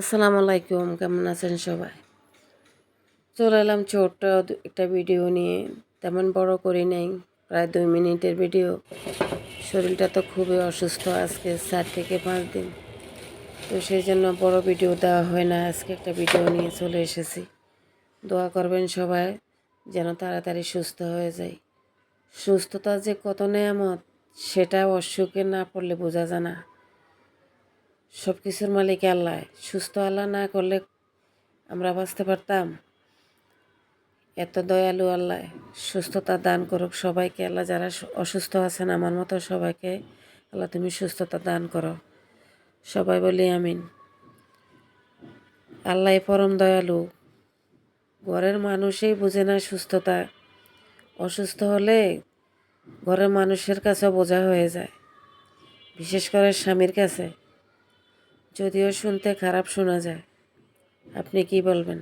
আসসালামু আলাইকুম, কেমন আছেন সবাই? চলে এলাম ছোট্ট একটা ভিডিও নিয়ে। তেমন বড় করি নাই, প্রায় দুই মিনিটের ভিডিও শরীরটা তো খুবই অসুস্থ আজকে চার থেকে পাঁচ দিন। তো সেই জন্য বড় ভিডিও দেওয়া হয় না, আজকে একটা ভিডিও নিয়ে চলে এসেছি। দোয়া করবেন সবাই যেন তাড়াতাড়ি সুস্থ হয়ে যায়। সুস্থতা যে কত নেয়ামত, সেটা অসুখে না পড়লে বোঝা যায় না। সব কিছুর মালিক আল্লাহ। সুস্থ আল্লাহ না করলে আমরা বাঁচতে পারতাম? এত দয়ালু আল্লাহ, সুস্থতা দান করুক সবাইকে। আল্লাহ যারা অসুস্থ আছেন, আমার মতো সবাইকে আল্লাহ তুমি সুস্থতা দান করো। সবাই বলি আমিন। আল্লাহ পরম দয়ালু। ঘরের মানুষই বোঝে না সুস্থতা। অসুস্থ হলে ঘরের মানুষের কাছে বোঝা হয়ে যায়। বিশেষ করে স্বামীর কাছে। যদিও শুনতে খারাপ শোনা যায়। আপনি কি বলবেন?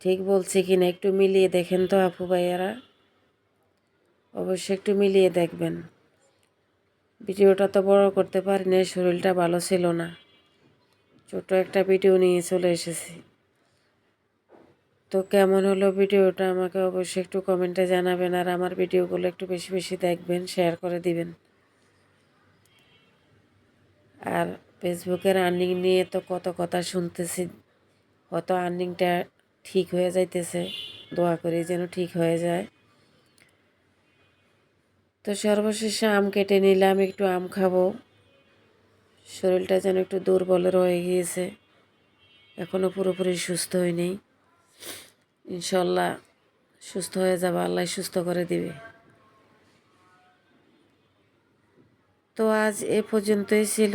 ঠিক বলছি কি না? একটু মিলিয়ে দেখেন তো আপু ভাইয়ারা। অবশ্যই একটু মিলিয়ে দেখবেন। ভিডিওটা তো বড় করতে পারি না শরীরটা ভালো ছিল না। ছোট একটা ভিডিও নিয়ে চলে এসেছি। তো কেমন হলো ভিডিওটা আমাকে অবশ্যই একটু কমেন্টে জানাবেন আর আমার ভিডিওগুলো একটু বেশি বেশি দেখবেন, শেয়ার করে দিবেন। আর ফেসবুকের আর্নিং নিয়ে তো কত কথা শুনতেছি। হয়তো আর্নিংটা ঠিক হয়ে যাইতেছে। দোয়া করি যেন ঠিক হয়ে যায়। তো সর্বশেষে আম কেটে নিলাম, একটু আম খাব। শরীরটা যেন একটু দুর্বল রয়ে গিয়েছে। এখনও পুরোপুরি সুস্থ হয়নি ইনশাল্লাহ সুস্থ হয়ে যাবে, আল্লাহ সুস্থ করে দিবে। তো আজ এ পর্যন্তই ছিল।